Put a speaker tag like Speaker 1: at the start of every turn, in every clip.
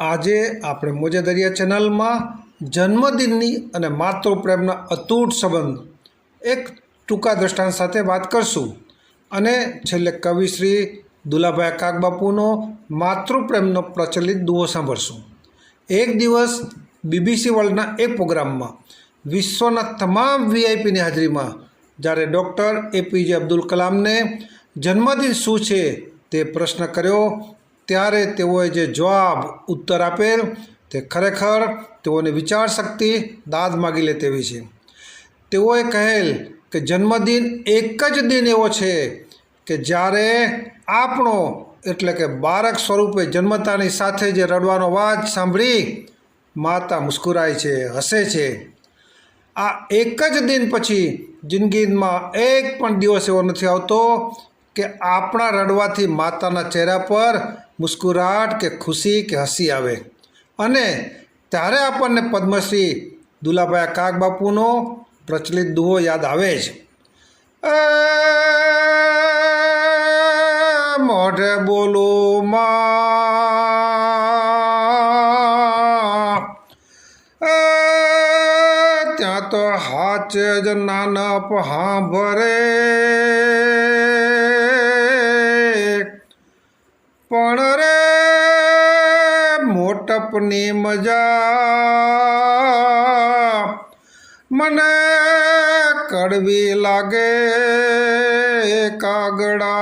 Speaker 1: આજે આપણે મોજે દરિયા ચેનલમાં જન્મદિનની અને માતૃપ્રેમના અતૂટ સંબંધ, એક ટૂંકા દ્રષ્ટાંત સાથે વાત કરશું. અને છેલ્લે કવિશ્રી દુલાભાઈ કાગબાપુનો માતૃપ્રેમનો પ્રચલિત દુઓ સાંભળશું. એક દિવસ બીબીસી વર્લ્ડના એક પ્રોગ્રામમાં વિશ્વના તમામ વીઆઈપીની હાજરીમાં જ્યારે ડૉક્ટર એપીજે અબ્દુલ કલામને જન્મદિન શું છે તે પ્રશ્ન કર્યો ત્યારે તેઓએ જે જવાબ ઉત્તર આપેલ, તે ખરેખર તેઓની વિચાર શક્તિ દાદ માગી લે તેવી છે. તેઓએ કહેલ કે જન્મદિન એક જ દિન એવો છે કે જ્યારે આપણો, એટલે કે બાળક સ્વરૂપે જન્મતાની સાથે જે રડવાનો અવાજ સાંભળી, માતા મુસ્કુરાય છે, હસે છે. આ એક જ દિન પછી જિંદગીમાં એક પણ દિવસ એવો નથી આવતો કે આપણા રડવાથી માતાના ચહેરા પર મુસ્કુરાટ કે ખુશી કે હસી આવે. અને ત્યારે આપણને પદ્મશ્રી દુલાભાઈ કાગબાપુનો પ્રચલિત દુહો યાદ આવે જ. મોઢે બોલો મા. ત્યાં તો હાચ જ નાનપ હાંભરે. પણ રે, મોટપની મજા મને કડવી લાગે કાગડા.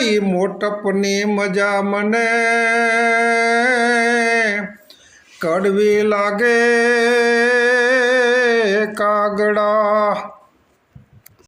Speaker 1: એ મોટપની મજા મને કડવી લાગે કાગડા.